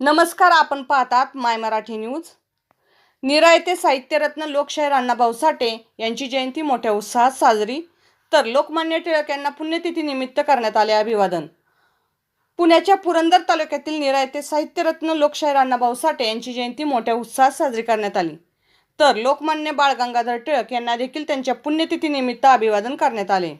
नमस्कार आपण पाहतात माय मराठी न्यूज. निरायते साहित्यरत्न लोकशाहीर अण्णाभाऊ साठे यांची जयंती मोठ्या उत्साहात साजरी. तर लोकमान्य टिळक यांना पुण्यतिथीनिमित्त करण्यात आले अभिवादन. पुण्याच्या पुरंदर तालुक्यातील निरायते साहित्यरत्न लोकशाहीर अण्णाभाऊ साठे यांची जयंती मोठ्या उत्साहात साजरी करण्यात आली. तर लोकमान्य बाळ गंगाधर टिळक यांना देखील त्यांच्या पुण्यतिथीनिमित्त अभिवादन करण्यात आले.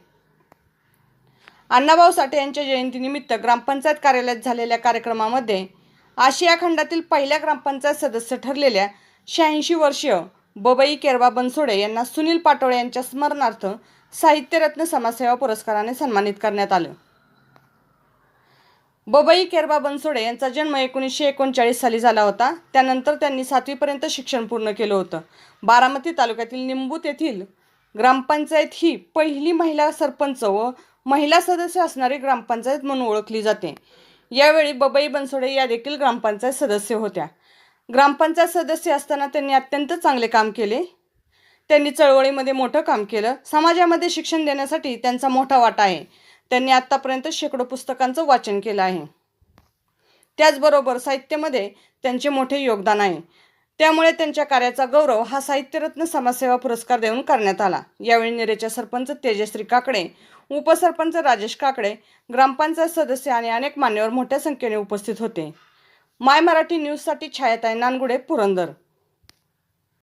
अण्णाभाऊ साठे यांच्या जयंतीनिमित्त ग्रामपंचायत कार्यालयात झालेल्या कार्यक्रमामध्ये आशिया खंडातील पहिल्या ग्रामपंचायत सदस्य ठरलेल्या शहाऐंशी वर्षीय बबई केरबा बनसोडे यांना सुनील पाटोळे यांच्या स्मरणार्थ साहित्यरत्न समाजसेवा पुरस्काराने सन्मानित करण्यात आलं. बबई केरबा बनसोडे यांचा जन्म एकोणीसशे एकोणचाळीस साली झाला होता. त्यानंतर त्यांनी सातवीपर्यंत शिक्षण पूर्ण केलं होतं. बारामती तालुक्यातील निंबूत येथील ग्रामपंचायत ही पहिली महिला सरपंच व महिला सदस्य असणारी ग्रामपंचायत म्हणून ओळखली जाते. यावेळी बबई बनसोडे या देखील ग्रामपंचायत सदस्य होत्या. ग्रामपंचायत सदस्य असताना त्यांनी अत्यंत चांगले काम केले. त्यांनी चळवळीमध्ये मोठं काम केलं. समाजामध्ये शिक्षण देण्यासाठी त्यांचा मोठा वाटा आहे. त्यांनी आत्तापर्यंत शेकडो पुस्तकांचं वाचन केलं आहे. त्याचबरोबर साहित्यामध्ये त्यांचे मोठे योगदान आहे. त्यामुळे त्यांच्या कार्याचा गौरव हा साहित्यरत्न समाजसेवा पुरस्कार देऊन करण्यात आला. यावेळी निरेच्या सरपंच तेजश्री काकडे उपसरपंच राजेश काकडे ग्रामपंचायत सदस्य आणि अनेक मान्यवर मोठ्या संख्येने उपस्थित होते. माय मराठी न्यूजसाठी छायाताई नानगुडे पुरंदर.